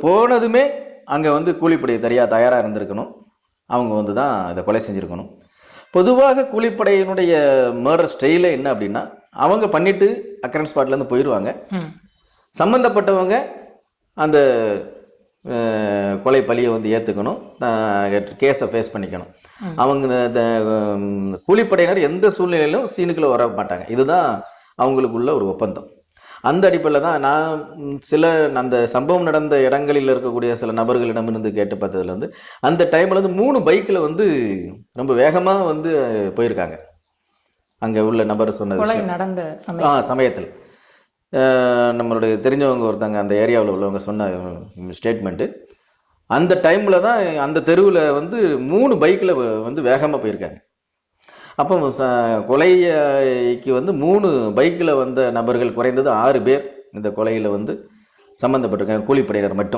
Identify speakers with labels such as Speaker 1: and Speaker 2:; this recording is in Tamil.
Speaker 1: போனதுமே அங்கே வந்து கூலிப்படை தனியாக தயாராக இருந்திருக்கணும். அவங்க வந்து தான் இதை கொலை செஞ்சுருக்கணும். பொதுவாக கூலிப்படையினுடைய மர்டர் ஸ்டைலே என்ன அப்படின்னா அவங்க பண்ணிட்டு அக்கரன் ஸ்பாட்லேருந்து போயிடுவாங்க சம்மந்தப்பட்டவங்க அந்த கொலை பழியை வந்து ஏற்றுக்கணும் கேஸை ஃபேஸ் பண்ணிக்கணும். அவங்க இந்த- கூலிப்படையினர் எந்த சூழ்நிலையிலும் சீனுக்குள்ளே வர மாட்டாங்க. இதுதான் அவங்களுக்குள்ள ஒரு ஒப்பந்தம். அந்த அடிப்படையில் தான் நான் சில அந்த சம்பவம் நடந்த இடங்களில் இருக்கக்கூடிய சில நபர்களிடமிருந்து கேட்டு பார்த்ததுல வந்து அந்த டைமில் வந்து மூணு பைக்கில் வந்து ரொம்ப வேகமாக வந்து போயிருக்காங்க. அங்கே உள்ள நபர் சொன்னது.
Speaker 2: நடந்த
Speaker 1: ஆ சமயத்தில். நம்மளுடைய தெரிஞ்சவங்க ஒருத்தங்க அந்த ஏரியாவில் உள்ளவங்க சொன்ன ஸ்டேட்மெண்ட்டு அந்த டைமில் தான் அந்த தெருவில் வந்து மூணு பைக்கில் வந்து வேகமாக போயிருக்காங்க. அப்போ ச கொலைக்கு வந்து மூணு பைக்கில் வந்த நபர்கள் குறைந்தது ஆறு பேர் இந்த கொலையில் வந்து சம்மந்தப்பட்டிருக்காங்க கூலிப்படையினர் மட்டும்.